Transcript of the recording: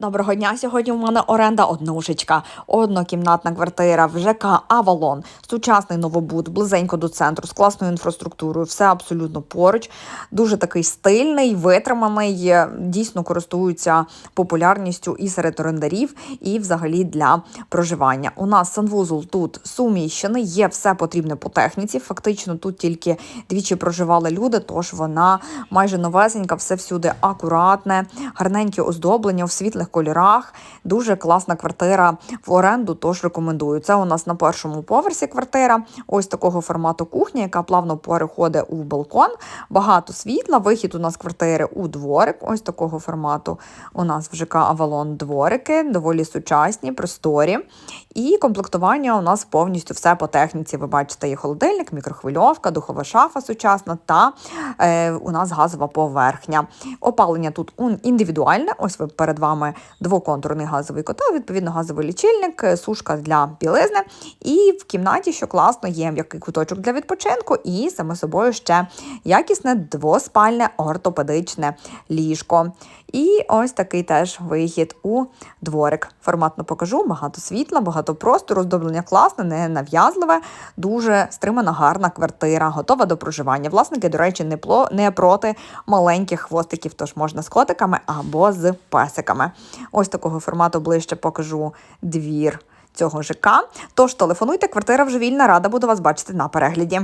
Доброго дня. Сьогодні у мене оренда однушечка, однокімнатна квартира в ЖК Авалон, сучасний новобуд, близенько до центру, з класною інфраструктурою. Все абсолютно поруч. Дуже такий стильний, витриманий. Дійсно користується популярністю і серед орендарів, і взагалі для проживання. У нас санвузол тут суміщений, є все потрібне по техніці. Фактично тут тільки двічі проживали люди, тож вона майже новесенька, все всюди акуратне, гарненьке оздоблення в світлих кольорах. Дуже класна квартира в оренду, тож рекомендую. Це у нас на першому поверсі квартира. Ось такого формату кухня, яка плавно переходить у балкон. Багато світла. Вихід у нас квартири у дворик. Ось такого формату у нас в ЖК Авалон дворики, доволі сучасні, просторі. І комплектування у нас повністю все по техніці. Ви бачите, є холодильник, мікрохвильовка, духова шафа сучасна та е, у нас газова поверхня. Опалення тут індивідуальне. Ось ви перед вами двоконтурний газовий котел, відповідно, газовий лічильник, е, сушка для білизни. І в кімнаті, що класно, є м'який куточок для відпочинку, і саме собою ще якісне двоспальне ортопедичне ліжко. І ось такий теж вихід у дворик. Форматно покажу, багато світла, багато простору, оздоблення класне, не нав'язливе, дуже стримана, гарна квартира, готова до проживання. Власники, до речі, не, пло, не проти маленьких хвостиків, тож можна з котиками або з песиками. Ось такого формату ближче покажу двір цього ЖК. Тож телефонуйте, квартира вже вільна, рада буду вас бачити на перегляді.